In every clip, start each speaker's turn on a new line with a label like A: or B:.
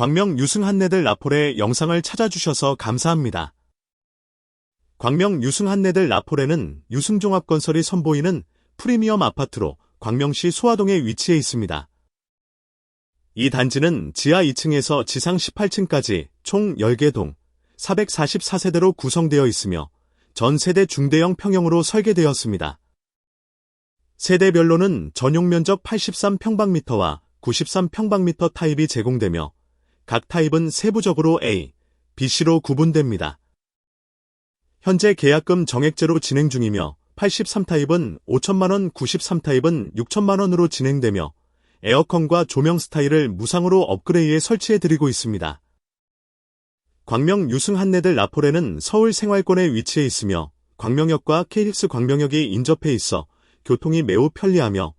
A: 광명 유승 한내들 라폴의 영상을 찾아주셔서 감사합니다. 광명 유승 한내들 라폴에는 유승종합건설이 선보이는 프리미엄 아파트로 광명시 소화동에 위치해 있습니다. 이 단지는 지하 2층에서 지상 18층까지 총 10개 동 444세대로 구성되어 있으며 전 세대 중대형 평형으로 설계되었습니다. 세대별로는 전용 면적 83평방미터와 93평방미터 타입이 제공되며 각 타입은 세부적으로 A, BC로 구분됩니다. 현재 계약금 정액제로 진행 중이며 83타입은 5천만원, 93타입은 6천만원으로 진행되며 에어컨과 조명 스타일을 무상으로 업그레이드해 설치해드리고 있습니다. 광명 유승 한내들 라폴에는 서울 생활권에 위치해 있으며 광명역과 KTX 광명역이 인접해 있어 교통이 매우 편리하며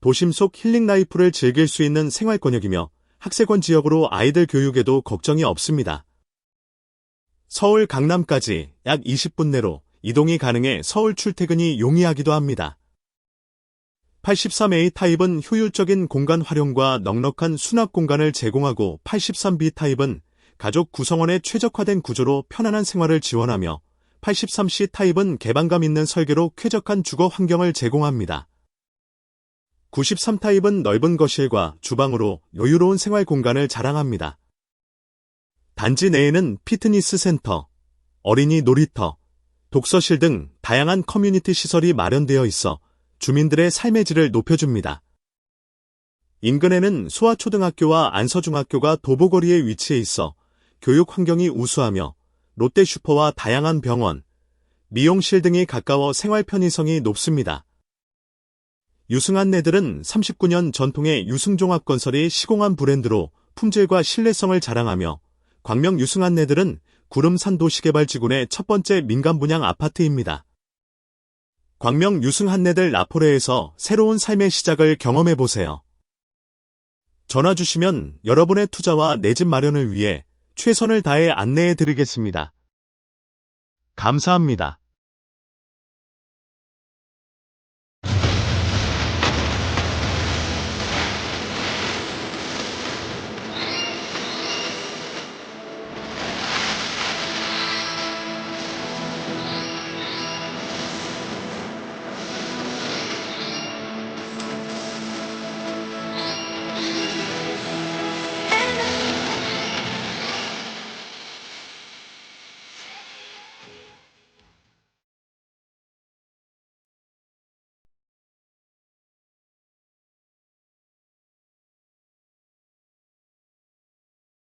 A: 도심 속 힐링 라이프를 즐길 수 있는 생활권역이며 학세권 지역으로 아이들 교육에도 걱정이 없습니다. 서울 강남까지 약 20분 내로 이동이 가능해 서울 출퇴근이 용이하기도 합니다. 83A 타입은 효율적인 공간 활용과 넉넉한 수납 공간을 제공하고 83B 타입은 가족 구성원에 최적화된 구조로 편안한 생활을 지원하며 83C 타입은 개방감 있는 설계로 쾌적한 주거 환경을 제공합니다. 93타입은 넓은 거실과 주방으로 여유로운 생활 공간을 자랑합니다. 단지 내에는 피트니스 센터, 어린이 놀이터, 독서실 등 다양한 커뮤니티 시설이 마련되어 있어 주민들의 삶의 질을 높여줍니다. 인근에는 소아초등학교와 안서중학교가 도보거리에 위치해 있어 교육 환경이 우수하며 롯데슈퍼와 다양한 병원, 미용실 등이 가까워 생활 편의성이 높습니다. 유승한내들은 39년 전통의 유승종합건설이 시공한 브랜드로 품질과 신뢰성을 자랑하며 광명 유승한내들은 구름산 도시개발지구의 첫 번째 민간 분양 아파트입니다. 광명 유승한내들 라포레에서 새로운 삶의 시작을 경험해보세요. 전화 주시면 여러분의 투자와 내 집 마련을 위해 최선을 다해 안내해 드리겠습니다. 감사합니다.